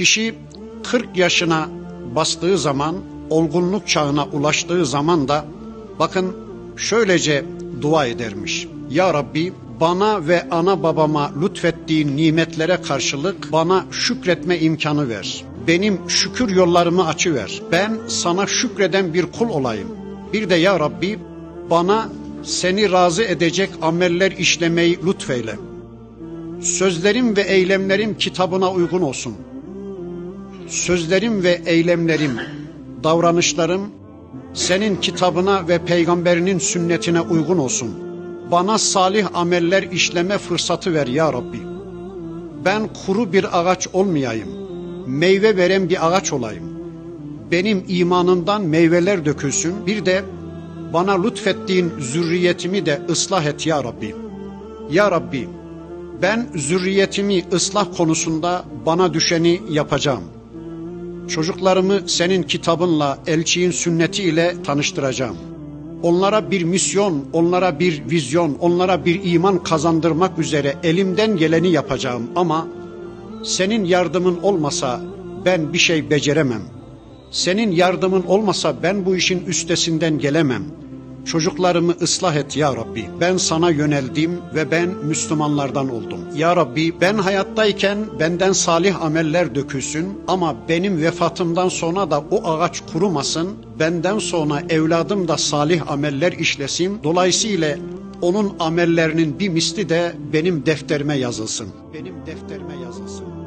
Kişi 40 yaşına bastığı zaman, olgunluk çağına ulaştığı zaman da bakın şöylece dua edermiş. Ya Rabbi bana ve ana babama lütfettiğin nimetlere karşılık bana şükretme imkanı ver. Benim şükür yollarımı açıver. Ben sana şükreden bir kul olayım. Bir de ya Rabbi bana seni razı edecek ameller işlemeyi lütfeyle. Sözlerim ve eylemlerim kitabına uygun olsun. Sözlerim ve eylemlerim, davranışlarım senin kitabına ve peygamberinin sünnetine uygun olsun. Bana salih ameller işleme fırsatı ver ya Rabbi. Ben kuru bir ağaç olmayayım. Meyve veren bir ağaç olayım. Benim imanımdan meyveler dökülsün. Bir de bana lütfettiğin zürriyetimi de ıslah et ya Rabbi. Ya Rabbi ben zürriyetimi ıslah konusunda bana düşeni yapacağım. Çocuklarımı senin kitabınla, elçiğin sünnetiyle tanıştıracağım. Onlara bir misyon, onlara bir vizyon, onlara bir iman kazandırmak üzere elimden geleni yapacağım ama senin yardımın olmasa ben bir şey beceremem. Senin yardımın olmasa ben bu işin üstesinden gelemem. Çocuklarımı ıslah et ya Rabbi. Ben sana yöneldim ve ben Müslümanlardan oldum. Ya Rabbi ben hayattayken benden salih ameller dökülsün ama benim vefatımdan sonra da o ağaç kurumasın. Benden sonra evladım da salih ameller işlesin. Dolayısıyla onun amellerinin bir misli de benim defterime yazılsın. Benim defterime yazılsın.